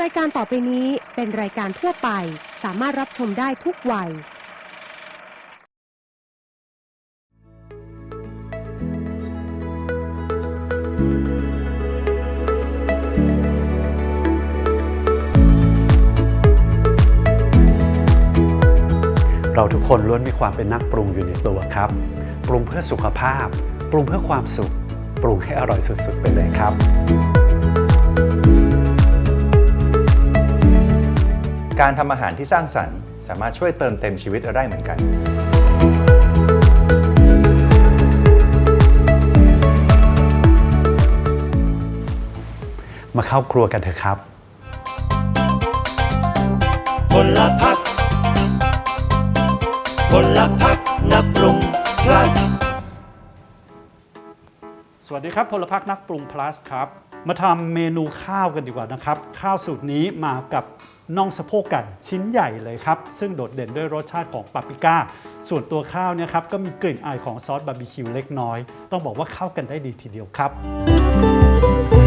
รายการต่อไปนี้เป็นรายการทั่วไป สามารถรับชมได้ทุกวัย เราทุกคนล้วนมีความเป็นนักปรุงอยู่ในตัวครับ ปรุงเพื่อสุขภาพ ปรุงเพื่อความสุข ปรุงให้อร่อยสุดๆ ไปเลยครับ การทำอาหารที่สร้างสรรค์ สามารถช่วยเติมเต็มชีวิตเราได้เหมือนกันมาเข้าครัวกันเถอะครับพลพักพลพักนักปรุง plus สวัสดีครับ พลพักนักปรุง plus ครับ มาทำเมนูข้าวกันดีกว่านะครับ ข้าวสูตรนี้มากับ น่องสะโพกไก่ชิ้นใหญ่เลยครับ ซึ่งโดดเด่นด้วยรสชาติของปาปริก้า ส่วนตัวข้าวเนี่ยครับก็มีกลิ่นอายของซอสบาร์บีคิวเล็กน้อย ต้องบอกว่าเข้ากันได้ดีทีเดียวครับ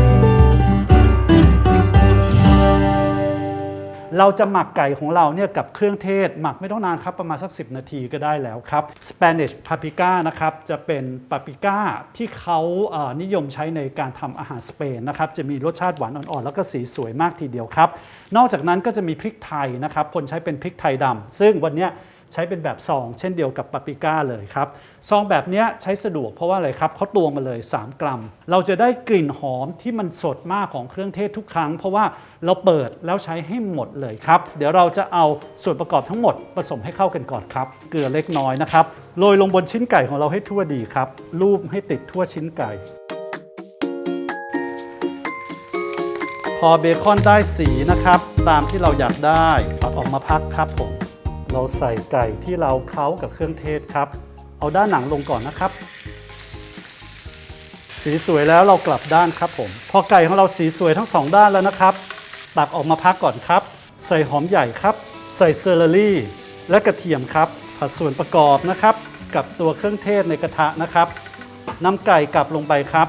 เราจะหมักไก่ของเราเนี่ยกับเครื่องเทศ หมักไม่ต้องนานครับประมาณสัก 10 นาทีก็ได้แล้วครับ Spanish paprika นะครับจะเป็นปาปริก้าที่เขาเอ่อนิยมใช้ในการทำอาหารสเปนนะครับจะมีรสชาติหวานอ่อนๆ แล้วก็สีสวยมากทีเดียวครับ นอกจากนั้นก็จะมีพริกไทยนะครับคนใช้เป็นพริกไทยดำซึ่งวันนี้ ใช้เป็นแบบซองเช่นเดียวกับปาปริก้าเลยครับซองแบบนี้ใช้สะดวกเพราะว่าอะไรครับเขาตวงมาเลย 3 กรัม เราจะได้กลิ่นหอมที่มันสดมากของเครื่องเทศทุกครั้ง เพราะว่าเราเปิดแล้วใช้ให้หมดเลยครับ เดี๋ยวเราจะเอาส่วนประกอบทั้งหมดผสมให้เข้ากันก่อนครับ เกลือเล็กน้อยนะครับโรยลงบนชิ้นไก่ของเราให้ทั่วดีครับลูบให้ติดทั่วชิ้นไก่ พอเบคอนได้สีนะครับ ตามที่เราอยากได้เอาออกมาพักครับผม เราใส่ไก่ที่เราเคล้ากับเครื่องเทศครับ เอาด้านหนังลงก่อนนะครับ สีสวยแล้วเรากลับด้านครับผม พอไก่ของเราสีสวยทั้งสองด้านแล้วนะครับ ตักออกมาพักก่อนครับ ใส่หอมใหญ่ครับ ใส่เซอร์เรรี่ และกระเทียมครับ ผัดส่วนประกอบนะครับ กับตัวเครื่องเทศในกระทะนะครับนำไก่กลับลงไปครับ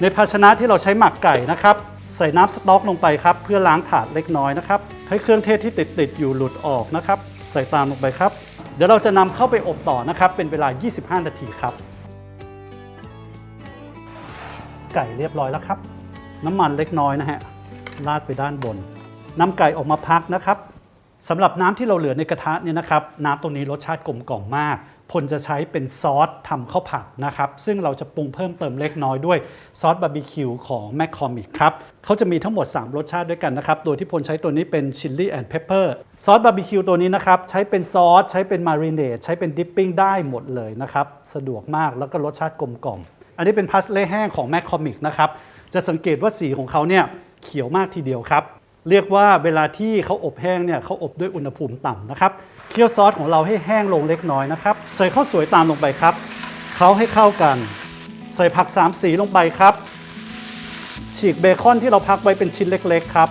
ในภาชนะที่เราใช้หมักไก่นะครับใส่น้ำสต๊อกลงไปครับ เพื่อล้างถาดเล็กน้อยนะครับ ให้เครื่องเทศที่ติดติดอยู่หลุดออกนะครับ ใส่ตามลงไปครับ เดี๋ยวเราจะนำเข้าไปอบต่อนะครับ เป็นเวลา 25 นาทีครับ ไก่เรียบร้อยแล้วครับ น้ำมันเล็กน้อยนะฮะราดไปด้านบนนำไก่ออกมาพักนะครับสำหรับน้ำที่เราเหลือในกระทะเนี่ยนะครับ น้ำตรงนี้รสชาติกลมกล่อมมาก พลจะใช้เป็นซอสทำข้าวผัดนะครับ ซึ่งเราจะปรุงเพิ่มเติมเล็กน้อยด้วยซอสบาร์บีคิวของแมคคอมิกครับเขาจะมีทั้งหมด 3 รสชาติด้วยกันนะครับ โดยที่พลใช้ตัวนี้เป็นชิลลี่แอนด์เพปเปอร์ซอสบาร์บีคิวตัวนี้นะครับ ใช้เป็นซอส ใช้เป็นมารีเนตใช้เป็นดิปปิ้งได้หมดเลยนะครับ สะดวกมากแล้วก็รสชาติกลมกล่อมอันนี้เป็นพาสเล่แห้งของแมคคอมิกนะครับจะสังเกตว่าสีของเขาเนี่ยเขียวมากทีเดียวครับเรียกว่าเวลาที่เขาอบแห้งเนี่ยเขาอบด้วยอุณหภูมิต่ำนะครับ เคี่ยวซอสของเราให้แห้งลงเล็กน้อยนะครับ ใส่ข้าวสวยตามลงไปครับเขาให้เข้ากัน ใส่ผักสามสีลงไปครับ ฉีกเบคอนที่เราพักไว้เป็นชิ้นเล็กๆครับ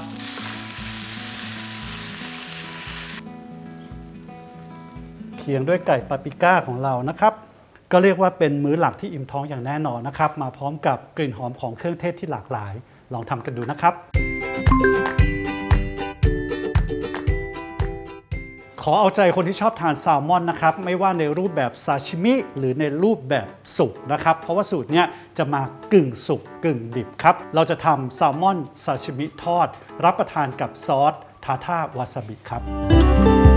เคียงด้วยไก่ปาปริก้าของเรานะครับ ก็เรียกว่าเป็นมื้อหลักที่อิ่มท้องอย่างแน่นอนนะครับ มาพร้อมกับกลิ่นหอมของเครื่องเทศที่หลากหลาย ลองทำกันดูนะครับ ขอเอาใจคนที่ชอบทานแซลมอนนะครับไม่ว่าในรูปแบบซาชิมิหรือในรูปแบบสุกนะครับเพราะว่าสูตรเนี้ยจะมากึ่งสุกกึ่งดิบครับเราจะทำแซลมอนซาชิมิทอด รับประทานกับซอสทาท่าวาซาบิครับ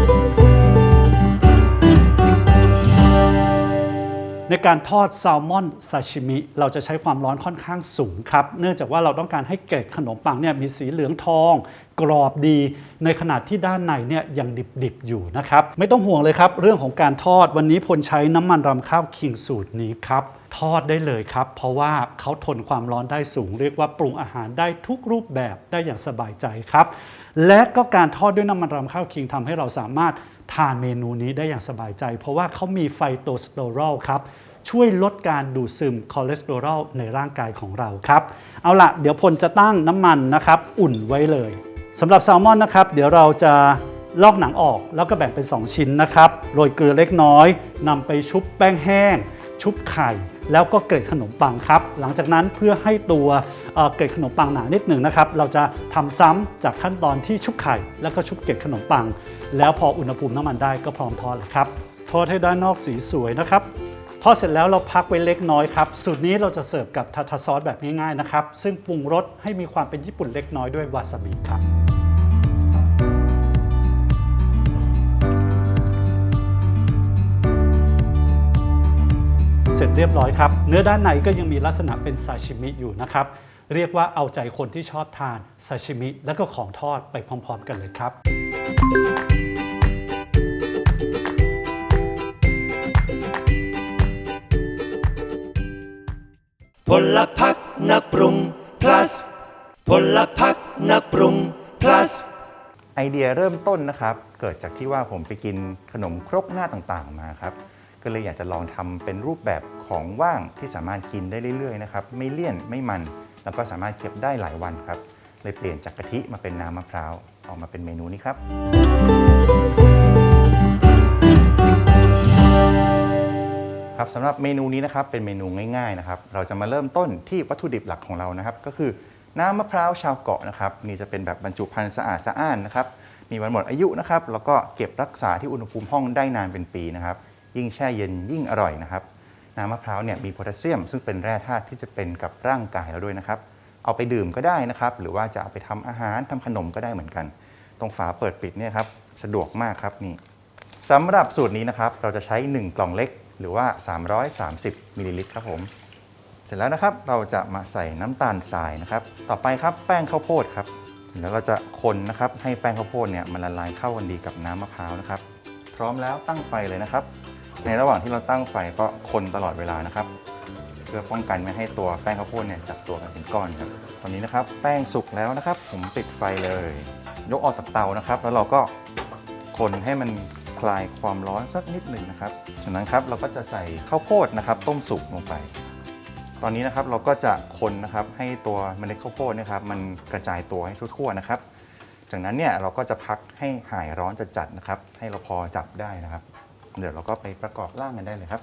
ในการทอดแซลมอนซาชิมิเราจะใช้ความร้อนค่อนข้างสูงครับ เนื่องจากว่าเราต้องการให้เกล็ดขนมปังเนี่ยมีสีเหลืองทอง กรอบดี ในขณะที่ด้านในเนี่ยยังดิบๆอยู่นะครับ ไม่ต้องห่วงเลยครับ เรื่องของการทอดวันนี้พลใช้น้ำมันรำข้าวคิงสูตรนี้ครับทอดได้เลยครับ เพราะว่าเขาทนความร้อนได้สูง เรียกว่าปรุงอาหารได้ทุกรูปแบบได้อย่างสบายใจครับ และก็การทอดด้วยน้ำมันรำข้าวคิงทำให้เราสามารถ ทานเมนูนี้ได้อย่างสบายใจ เพราะว่าเขามีไฟโตสเตอรอลครับช่วยลดการดูดซึมคอเลสเตอรอลในร่างกายของเราครับ เอาละเดี๋ยวพลจะตั้งน้ำมันนะครับ อุ่นไว้เลยสำหรับแซลมอนนะครับ เดี๋ยวเราจะลอกหนังออกแล้วก็แบ่งเป็น 2 ชิ้นนะครับโรยเกลือเล็กน้อยนำไปชุบแป้งแห้ง ชุบไข่ แล้วก็เกล็ดขนมปังครับ หลังจากนั้นเพื่อให้ตัว เกล็ดขนมปังหนานิดหนึ่งนะครับ เราจะทำซ้ำจากขั้นตอนที่ชุบไข่ แล้วก็ชุบเกล็ดขนมปัง แล้วพออุณหภูมิน้ำมันได้ก็พร้อมทอดแล้วครับทอดให้ด้านนอกสีสวยนะครับทอดเสร็จแล้วเราพักไว้เล็กน้อยครับสูตรนี้เราจะเสิร์ฟกับทาทาซอสแบบง่ายๆนะครับซึ่งปรุงรสให้มีความเป็นญี่ปุ่นเล็กน้อยด้วยวาซาบิครับเสร็จเรียบร้อยครับ เนื้อด้านในก็ยังมีลักษณะเป็นซาชิมิอยู่นะครับ เรียกว่าเอาใจคนที่ชอบทานซาชิมิ และก็ของทอดไปพร้อม ๆ กันเลยครับ พลพักนักปรุง plus พลพักนักปรุง plus ไอเดียเริ่มต้นนะครับ เกิดจากที่ว่าผมไปกินขนมครกหน้าต่างๆมาครับ ก็เลยอยากจะลองทำเป็นรูปแบบของว่างที่สามารถกินได้เรื่อยๆนะครับ ไม่เลี่ยนไม่มัน แล้วก็สามารถเก็บได้หลายวันครับ เลยเปลี่ยนจากกะทิมาเป็นน้ำมะพร้าวออกมาเป็นเมนูนี้ครับครับสำหรับเมนูนี้นะครับเป็นเมนูง่ายๆนะครับเราจะมาเริ่มต้นที่วัตถุดิบหลักของเรานะครับ ก็คือน้ำมะพร้าวชาวเกาะนะครับนี่จะเป็นแบบบรรจุภัณฑ์สะอาดสะอ้านนะครับมีวันหมดอายุนะครับแล้วก็เก็บรักษาที่อุณหภูมิห้องได้นานเป็นปีนะครับ ยิ่งแช่เย็นยิ่งอร่อยนะครับ น้ำมะพร้าวเนี่ยมีโพแทสเซียม ซึ่งเป็นแร่ธาตุที่จะเป็นกับร่างกายเราด้วยนะครับ เอาไปดื่มก็ได้นะครับ หรือว่าจะเอาไปทำอาหารทำขนมก็ได้เหมือนกัน ตรงฝาเปิดปิดเนี่ยครับสะดวกมากครับนี่สำหรับสูตรนี้นะครับเราจะใช้ 1 กล่องเล็กหรือว่า 330มิลลิลิตรครับผม เสร็จแล้วนะครับเราจะมาใส่น้ำตาลทรายนะครับ ต่อไปครับแป้งข้าวโพดครับแล้วเราจะคนนะครับให้แป้งข้าวโพดเนี่ยมันละลายเข้ากันดีกับน้ำมะพร้าวนะครับ พร้อมแล้วตั้งไฟเลยนะครับ ในระหว่างที่เราตั้งไฟก็คนตลอดเวลานะครับ เพื่อป้องกันไม่ให้ตัวแป้งข้าวโพดเนี่ยจับตัวกันเป็นก้อนครับตอนนี้นะครับ แป้งสุกแล้วนะครับ ผมปิดไฟเลย ยกออกจากเตานะครับ แล้วเราก็คนให้มันคลายความร้อนสักนิดหนึ่งนะครับจากนั้นครับเราก็จะใส่ข้าวโพดนะครับ ต้มสุกลงไป ตอนนี้นะครับเราก็จะคนนะครับให้ตัวเมล็ดข้าวโพดนะครับ มันกระจายตัวให้ทั่วๆนะครับ จากนั้นเนี่ยเราก็จะพักให้หายร้อนจัดๆนะครับ ให้เราพอจับได้นะครับ เดี๋ยวเราก็ไปประกอบร่างกันได้เลยครับ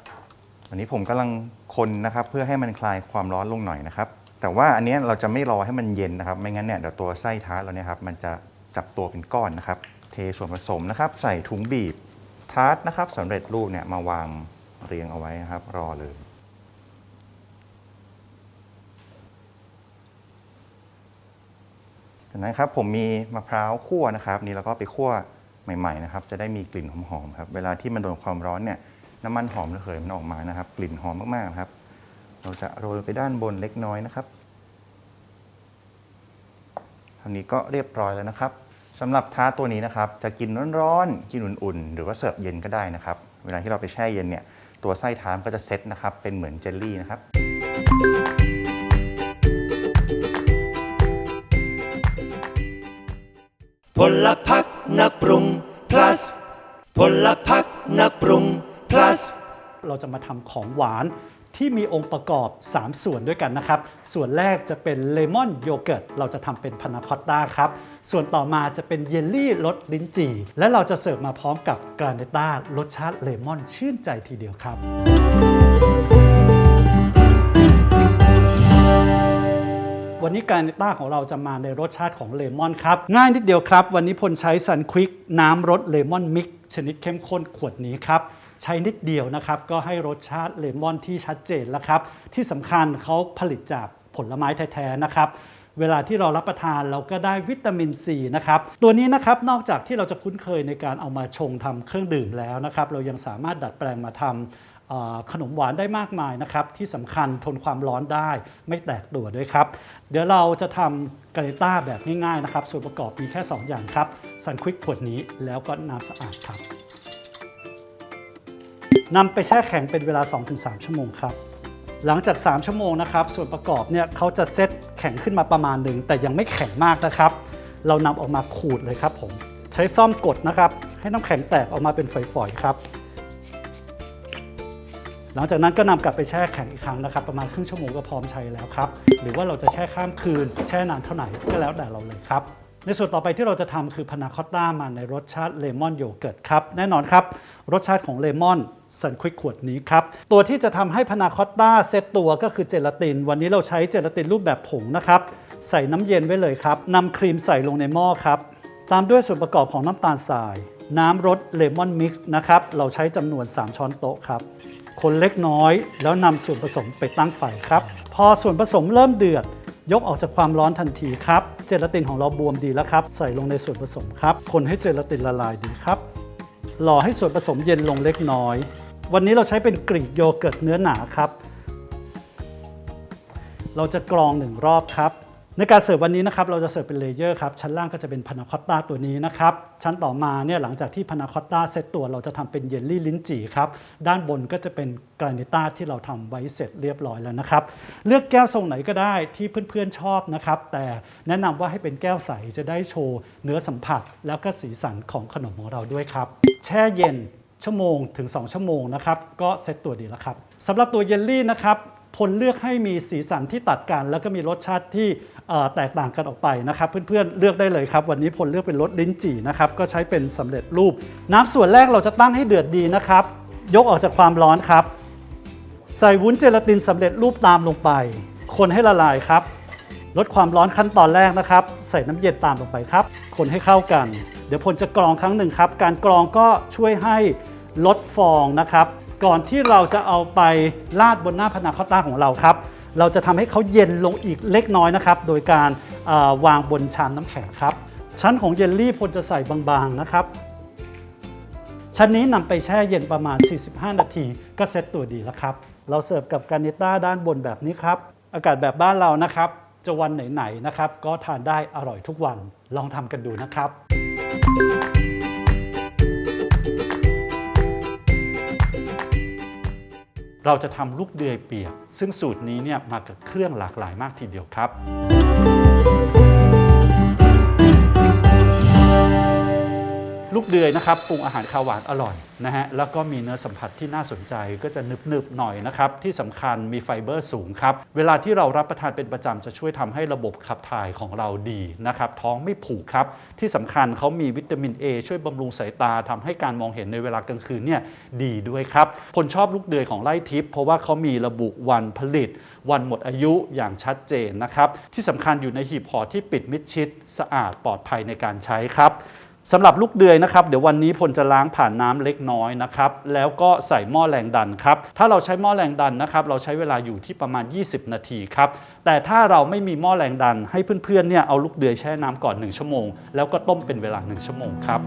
วันนี้ผมกำลังคนนะครับเพื่อให้มันคลายความร้อนลงหน่อยนะครับ แต่ว่าอันนี้เราจะไม่รอให้มันเย็นนะครับ ไม่งั้นเนี่ยเดี๋ยวตัวไส้ท้าเราเนี่ยครับมันจะจับตัวเป็นก้อนนะครับ เทส่วนผสมนะครับ ใส่ถุงบีบทาร์ตนะครับสำเร็จรูปเนี่ยมาวางเรียงเอาไว้นะครับ รอเลยจากนั้นครับผมมีมะพร้าวคั่วนะครับ นี่เราก็ไปคั่ว ใหม่ๆนะครับจะได้มีกลิ่นหอมๆครับเวลาที่มันโดนความร้อนเนี่ยน้ำมันหอมระเหยมันออกมานะครับ กลิ่นหอมมากๆครับ เราจะโรยไปด้านบนเล็กน้อยนะครับท่านี้ก็เรียบร้อยแล้วนะครับสำหรับท้าตัวนี้นะครับ จะกินร้อนๆกินอุ่นๆ หรือว่าเสิร์ฟเย็นก็ได้นะครับ เวลาที่เราไปแช่เย็นเนี่ยตัวไส้ท้าร์ตก็จะเซ็ตนะครับ เป็นเหมือนเจลลี่นะครับพลพัก นักปรุง plus พลพักนักปรุง plus เราจะมาทำของหวานที่มีองค์ประกอบ 3 ส่วนด้วยกันนะครับ ส่วนแรกจะเป็นเลมอนโยเกิร์ต เราจะทำเป็นพานาคอตต้าครับ ส่วนต่อมาจะเป็นเยลลี่รสลิ้นจี่ และเราจะเสิร์ฟมาพร้อมกับกราเนต้ารสชาติเลมอนชื่นใจทีเดียวครับ วันนี้การต้าของเราจะมาในรสชาติของเลมอนครับ ง่ายนิดเดียวครับ วันนี้พลใช้ซันควิกน้ำรสเลมอนมิกชนิดเข้มข้นขวดนี้ครับใช้นิดเดียวนะครับ ก็ให้รสชาติเลมอนที่ชัดเจนแล้วครับ ที่สำคัญเขาผลิตจากผลไม้แท้ๆนะครับเวลาที่เรารับประทานเราก็ได้วิตามินซีนะครับ ตัวนี้นะครับนอกจากที่เราจะคุ้นเคยในการเอามาชงทำเครื่องดื่มแล้วนะครับ เรายังสามารถดัดแปลงมาทำขนมหวานได้มากมายนะครับ ที่สำคัญทนความร้อนได้ไม่แตกตัวด้วยครับ เดี๋ยวเราจะทำกาเลต้าแบบง่ายๆนะครับ ส่วนประกอบมีแค่ 2 อย่างครับซันควิกขวดนี้แล้วก็น้ำสะอาดครับนำไปแช่แข็งเป็นเวลา 2-3 ชั่วโมงครับหลังจาก 3 ชั่วโมงนะครับส่วนประกอบเนี่ยเขาจะเซตแข็งขึ้นมาประมาณหนึ่งแต่ยังไม่แข็งมากนะครับ เรานำออกมาขูดเลยครับผม ใช้ซ่อมกดนะครับ ให้น้ำแข็งแตกออกมาเป็นฝอยๆครับ หลังจากนั้นก็นำกลับไปแช่แข็งอีกครั้งนะครับ ประมาณครึ่งชั่วโมงก็พร้อมใช้แล้วครับ หรือว่าเราจะแช่ข้ามคืน แช่นานเท่าไหร่ก็แล้วแต่เราเลยครับ ในส่วนต่อไปที่เราจะทำคือพานาคอตต้ามาในรสชาติเลมอนโยเกิร์ตครับ แน่นอนครับ รสชาติของเลมอนสันควิกขวดนี้ครับ ตัวที่จะทำให้พานาคอตต้าเซตตัวก็คือเจลาติน วันนี้เราใช้เจลาตินรูปแบบผงนะครับใส่น้ำเย็นไว้เลยครับนำครีมใส่ลงในหม้อครับตามด้วยส่วนประกอบของน้ำตาลทราย น้ำรสเลมอนมิกซ์นะครับเราใช้จำนวน 3 ช้อนโต๊ะครับ คนเล็กน้อย แล้วนำส่วนผสมไปตั้งไฟครับ พอส่วนผสมเริ่มเดือด ยกออกจากความร้อนทันทีครับ เจลาตินของเราบวมดีแล้วครับ ใส่ลงในส่วนผสมครับ คนให้เจลาตินละลายดีครับรอให้ส่วนผสมเย็นลงเล็กน้อย วันนี้เราใช้เป็นกรีกโยเกิร์ตเนื้อหนาครับ เราจะกรองหนึ่งรอบครับ ในการเสิร์ฟวันนี้นะครับเราจะเสิร์ฟเป็นเลเยอร์ครับชั้นล่างก็จะเป็นพานาคอตตาตัวนี้นะครับชั้นต่อมาเนี่ยหลังจากที่พานาคอตตาเซตตัวเราจะทำเป็นเยลลี่ลิ้นจี่ครับด้านบนก็จะเป็นกรานิต้าที่เราทำไว้เสร็จเรียบร้อยแล้วนะครับเลือกแก้วทรงไหนก็ได้ที่เพื่อนๆชอบนะครับแต่แนะนำว่าให้เป็นแก้วใสจะได้โชว์เนื้อสัมผัส แล้วก็สีสันของขนมของเราด้วยครับแช่เย็นชั่วโมงถึง 2 ชั่วโมงนะครับก็เซตตัวดีแล้วครับสำหรับตัวเยลลี่นะครับ พลเลือกให้มีสีสันที่ตัดกัน แล้วก็มีรสชาติที่แตกต่างกันออกไปนะครับ เพื่อนๆเลือกได้เลยครับ วันนี้พลเลือกเป็นรสลิ้นจี่นะครับก็ใช้เป็นสำเร็จรูป น้ำส่วนแรกเราจะตั้งให้เดือดดีนะครับ ยกออกจากความร้อนครับ ใส่วุ้นเจลาตินสำเร็จรูปตามลงไป คนให้ละลายครับ ลดความร้อนขั้นตอนแรกนะครับ ใส่น้ำเย็นตามลงไปครับ คนให้เข้ากัน เดี๋ยวพลจะกรองครั้งหนึ่งครับ การกรองก็ช่วยให้ลดฟองนะครับ ก่อนที่เราจะเอาไปราดบนหน้าพานาคอตต้าของเราครับ เราจะทำให้เขาเย็นลงอีกเล็กน้อยนะครับ โดยการวางบนชามน้ำแข็งครับ ชั้นของเยลลี่พลจะใส่บางๆนะครับ ชั้นนี้นำไปแช่เย็นประมาณ 45 นาที ก็เซ็ตตัวดีแล้วครับ เราเสิร์ฟกับการนิต้าด้านบนแบบนี้ครับ อากาศแบบบ้านเรานะครับ จะวันไหนๆนะครับ ก็ทานได้อร่อยทุกวัน ลองทำกันดูนะครับ เราจะทำลูกเดือยเปียก ซึ่งสูตรนี้เนี่ยมากับเครื่องหลากหลายมากทีเดียวครับ ลูกเดือยนะครับปรุงอาหารข้าวหวานอร่อยนะฮะแล้วก็มีเนื้อสัมผัสที่น่าสนใจก็จะหนึบๆหน่อยนะครับที่สำคัญมีไฟเบอร์สูงครับเวลาที่เรารับประทานเป็นประจำจะช่วยทำให้ระบบขับถ่ายของเราดีนะครับท้องไม่ผูกครับที่สำคัญเขามีวิตามิน A ช่วยบำรุงสายตาทำให้การมองเห็นในเวลากลางคืนเนี่ยดีด้วยครับคนชอบลูกเดือยของไล่ทิพย์เพราะว่าเขามีระบุวันผลิต วันหมดอายุอย่างชัดเจนนะครับที่สำคัญอยู่ในหีบห่อที่ปิดมิดชิดสะอาดปลอดภัยในการใช้ครับ สำหรับลูกเดือยนะครับเดี๋ยววันนี้พลจะล้างผ่านน้ำเล็กน้อยนะครับแล้วก็ใส่หม้อแรงดันครับถ้าเราใช้หม้อแรงดันนะครับเราใช้เวลาอยู่ที่ประมาณ 20 นาทีครับแต่ถ้าเราไม่มีหม้อแรงดันให้เพื่อนๆเนี่ยเอาลูกเดือยแช่น้ำก่อน 1 ชั่วโมง แล้วก็ต้มเป็นเวลา 1 ชั่วโมงครับ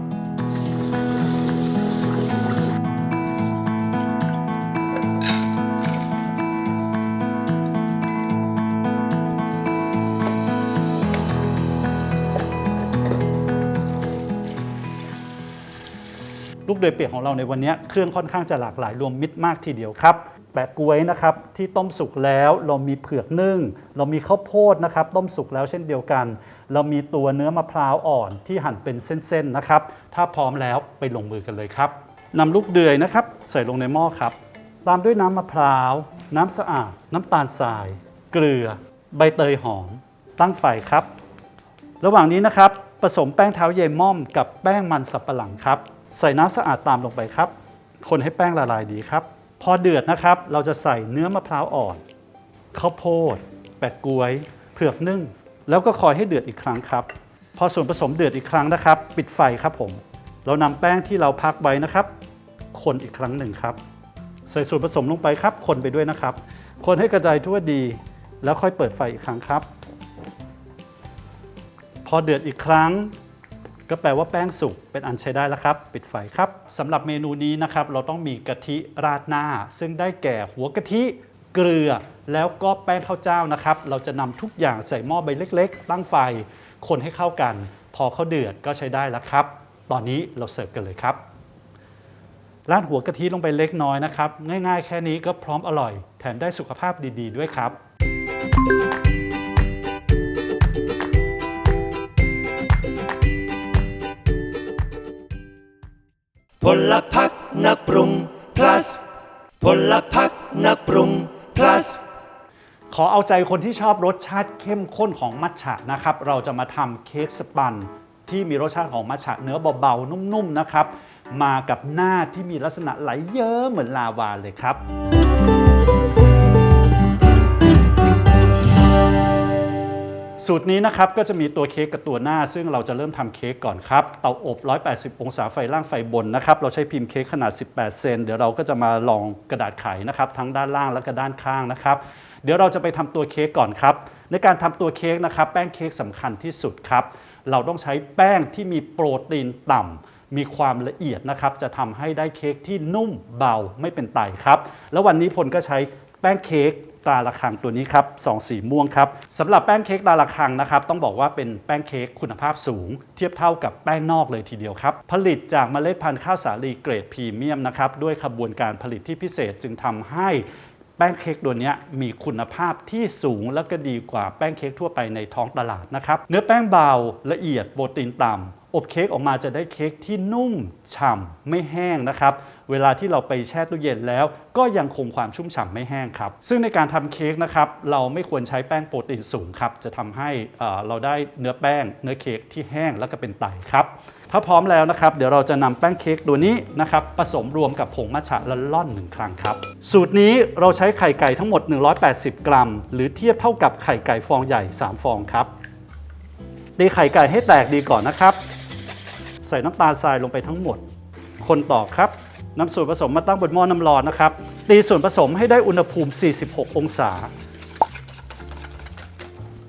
กเดือยเปียกของเราในวันนี้เครื่องค่อนข้างจะหลากหลายรวมมิตรมากทีเดียวครับแปะกล้วยนะครับที่ต้มสุกแล้วเรามีเผือกนึ่ง เรามีข้าวโพดนะครับต้มสุกแล้วเช่นเดียวกัน เรามีตัวเนื้อมะพร้าวอ่อนที่หั่นเป็นเส้นๆนะครับถ้าพร้อมแล้วไปลงมือกันเลยครับนำลูกเดือยนะครับใส่ลงในหม้อครับ ตามด้วยน้ำมะพร้าว น้ำสะอาด น้ำตาลทราย เกลือ ใบเตยหอม ตั้งไฟครับ ระหว่างนี้นะครับผสมแป้งเท้าเยายม่อมกับแป้งมันสับปะหลังครับ ใส่น้ำสะอาดตามลงไปครับ คนให้แป้งละลายดีครับ พอเดือดนะครับ เราจะใส่เนื้อมะพร้าวอ่อนข้าวโพด แปะกล้วย เผือกนึ่ง แล้วก็คอยให้เดือดอีกครั้งครับ พอส่วนผสมเดือดอีกครั้งนะครับ ปิดไฟครับผม เรานำแป้งที่เราพักไว้นะครับ คนอีกครั้งหนึ่งครับ ใส่ส่วนผสมลงไปครับ คนไปด้วยนะครับ คนให้กระจายทั่วดี แล้วค่อยเปิดไฟอีกครั้งครับ พอเดือดอีกครั้ง ก็แปลว่าแป้งสุกเป็นอันใช้ได้แล้วครับ ปิดไฟครับสำหรับเมนูนี้นะครับ เราต้องมีกะทิราดหน้า ซึ่งได้แก่หัวกะทิเกลือ แล้วก็แป้งข้าวเจ้านะครับ เราจะนำทุกอย่างใส่หม้อใบเล็กๆตั้งไฟ คนให้เข้ากัน พอเขาเดือดก็ใช้ได้แล้วครับ ตอนนี้เราเสิร์ฟกันเลยครับราดหัวกะทิลงไปเล็กน้อยนะครับ ง่ายๆ แค่นี้ก็พร้อมอร่อย แถมได้สุขภาพดี ๆ ด้วยครับ พลพักนักปรุง plus พลพักนักปรุง plus ขอเอาใจคนที่ชอบรสชาติเข้มข้นของมัทฉะนะครับ เราจะมาทำเค้กสปัน ที่มีรสชาติของมัทฉะเนื้อเบาๆ นุ่มๆนะครับ มากับหน้าที่มีลักษณะไหลเยิ้มเหมือนลาวาเลยครับ สูตรนี้นะครับก็จะมีตัวเค้กกับตัวหน้า ซึ่งเราจะเริ่มทำเค้กก่อนครับ เตาอบ 180 องศาไฟล่างไฟบนนะครับ เราใช้พิมพ์เค้กขนาด 18 เซนเดี๋ยวเราก็จะมาลองกระดาษไขนะครับทั้งด้านล่างและก็ด้านข้างนะครับ เดี๋ยวเราจะไปทำตัวเค้กก่อนครับ ในการทำตัวเค้กนะครับแป้งเค้กสำคัญที่สุดครับ เราต้องใช้แป้งที่มีโปรตีนต่ำมีความละเอียดนะครับ จะทำให้ได้เค้กที่นุ่มเบาไม่เป็นไตครับ แล้ววันนี้พลก็ใช้แป้งเค้ก ตาระคังตัวนี้ครับสองสีม่วงครับสำหรับแป้งเค้กตาระคังนะครับต้องบอกว่าเป็นแป้งเค้กคุณภาพสูง เทียบเท่ากับแป้งนอกเลยทีเดียวครับ ผลิตจากเมล็ดพันธุ์ข้าวสาลีเกรดพรีเมียมนะครับด้วยขบวนการผลิตที่พิเศษจึงทำให้แป้งเค้กตัวนี้มีคุณภาพที่สูงและก็ดีกว่าแป้งเค้กทั่วไปในท้องตลาดนะครับเนื้อแป้งเบาละเอียดโปรตีนต่ำอบเค้กออกมาจะได้เค้กที่นุ่มฉ่ำไม่แห้งนะครับ เวลาที่เราไปแช่ตู้เย็นแล้ว ก็ยังคงความชุ่มฉ่ำไม่แห้งครับ ซึ่งในการทำเค้กนะครับเราไม่ควรใช้แป้งโปรตีนสูงครับจะทำให้เอ่อเราได้เนื้อแป้งเนื้อเค้กที่แห้งแล้วก็เป็นไตครับถ้าพร้อมแล้วนะครับ เดี๋ยวเราจะนำแป้งเค้กตัวนี้นะครับผสมรวมกับผงมัทฉะละล่อนหนึ่งครั้งครับ สูตรนี้เราใช้ไข่ไก่ทั้งหมด 180 กรัม หรือเทียบเท่ากับไข่ไก่ฟองใหญ่ 3 ฟองครับตีไข่ไก่ให้แตกดีก่อนนะครับ ใส่น้ำตาลทรายลงไปทั้งหมด คนต่อครับ นำส่วนผสมมาตั้งบนหม้อน้ำร้อนนะครับ ตีส่วนผสมให้ได้อุณหภูมิ 46 องศา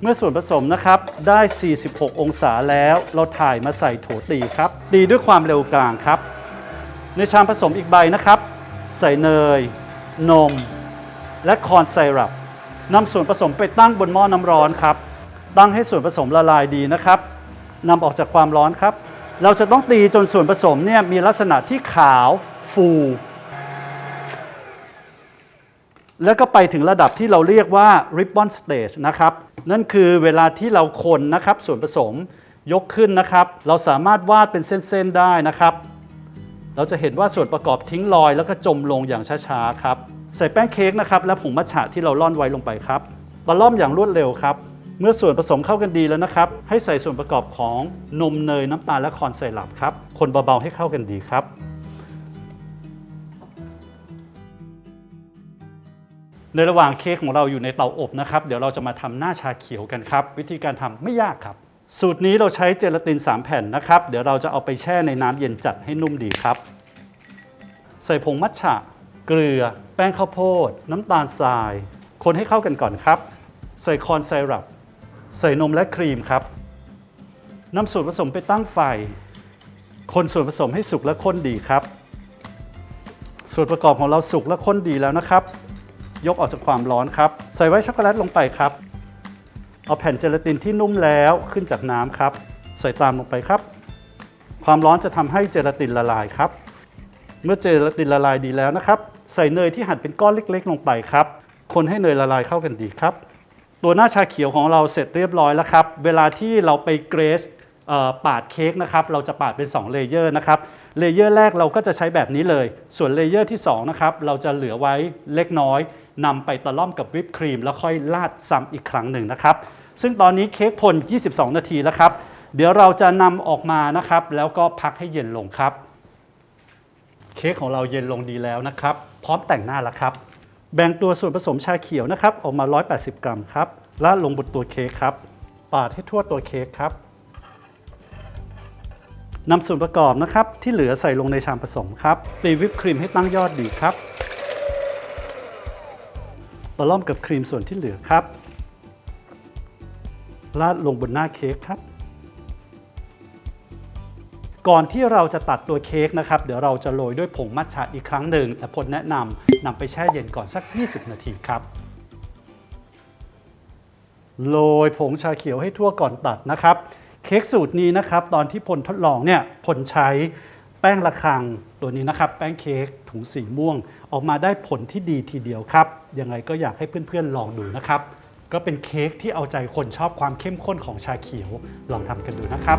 เมื่อส่วนผสมนะครับได้ 46 องศาแล้ว เราถ่ายมาใส่โถตีครับ ตีด้วยความเร็วกลางครับ ในชามผสมอีกใบนะครับ ใส่เนย นม และคอนไซรัปนำส่วนผสมไปตั้งบนหม้อน้ำร้อนครับ ตั้งให้ส่วนผสมละลายดีนะครับนำออกจากความร้อนครับ เราจะต้องตีจนส่วนผสมเนี่ยมีลักษณะที่ขาว ฟู แล้วก็ไปถึงระดับที่เราเรียกว่า ribbon stage นะครับ นั่นคือเวลาที่เราคนนะครับส่วนผสมยกขึ้นนะครับ เราสามารถวาดเป็นเส้น ๆ ได้นะครับ เราจะเห็นว่าส่วนประกอบทิ้งลอย แล้วก็จมลงอย่างช้า ๆ ครับ ใส่แป้งเค้กนะครับ และผงมัทฉะที่เราล่อนไว้ลงไปครับตะล่อมอย่างรวดเร็วครับ เมื่อส่วนผสมเข้ากันดีแล้วนะครับ ให้ใส่ส่วนประกอบของนมเนยน้ำตาลและคอนไซรัปครับ คนเบาๆให้เข้ากันดีครับ ในระหว่างเค้กของเราอยู่ในเตาอบนะครับ เดี๋ยวเราจะมาทำหน้าชาเขียวกันครับ วิธีการทำไม่ยากครับ สูตรนี้เราใช้เจลาติน 3 แผ่นนะครับ เดี๋ยวเราจะเอาไปแช่ในน้ำเย็นจัดให้นุ่มดีครับ ใส่ผงมัทฉะ เกลือ แป้งข้าวโพด น้ำตาลทราย คนให้เข้ากันก่อนครับ ใส่คอนไซรัป ใส่นมและครีมครับนำส่วนผสมไปตั้งไฟ คนส่วนผสมให้สุกและข้นดีครับ ส่วนประกอบของเราสุกและข้นดีแล้วนะครับ ยกออกจากความร้อนครับ ใส่ไว้ช็อกโกแลตลงไปครับ เอาแผ่นเจลาตินที่นุ่มแล้วขึ้นจากน้ำครับ ใส่ตามลงไปครับ ความร้อนจะทำให้เจลาตินละลายครับ เมื่อเจลาตินละลายดีแล้วนะครับ ใส่เนยที่หั่นเป็นก้อนเล็ก ๆ ลงไปครับ คนให้เนยละลายเข้ากันดีครับ ตัวหน้าชาเขียวของเราเสร็จเรียบร้อยแล้วครับ เวลาที่เราไปเกรสปาดเค้กนะครับ เราจะปาดเป็น2เลเยอร์นะครับ เลเยอร์แรกเราก็จะใช้แบบนี้เลย ส่วนเลเยอร์ที่2นะครับเราจะเหลือไว้เล็กน้อยนำไปตะล่อมกับวิปครีม แล้วค่อยราดซ้ำอีกครั้งหนึ่งนะครับ ซึ่งตอนนี้เค้กพล 22 นาทีแล้วครับ เดี๋ยวเราจะนำออกมานะครับ แล้วก็พักให้เย็นลงครับ เค้กของเราเย็นลงดีแล้วนะครับ พร้อมแต่งหน้าแล้วครับ แบ่งตัวส่วนผสมชาเขียวนะครับออกมา 180 กรัมครับราดลงบนตัวเค้กครับปาดให้ทั่วตัวเค้กครับ นำส่วนประกอบนะครับที่เหลือใส่ลงในชามผสมครับตีวิปครีมให้ตั้งยอดดีครับตะล่อมกับครีมส่วนที่เหลือครับราดลงบนหน้าเค้กครับ ก่อนที่เราจะตัดตัวเค้กนะครับ เดี๋ยวเราจะโรยด้วยผงมัทฉะอีกครั้งหนึ่ง แต่พลแนะนำนำไปแช่เย็นก่อนสัก 20 นาทีครับ โรยผงชาเขียวให้ทั่วก่อนตัดนะครับ เค้กสูตรนี้นะครับ ตอนที่พลทดลองเนี่ยพลใช้แป้งระคังตัวนี้นะครับ แป้งเค้กถุงสีม่วง ออกมาได้ผลที่ดีทีเดียวครับ ยังไงก็อยากให้เพื่อนๆลองดูนะครับ ก็เป็นเค้กที่เอาใจคนชอบความเข้มข้นของชาเขียว ลองทำกันดูนะครับ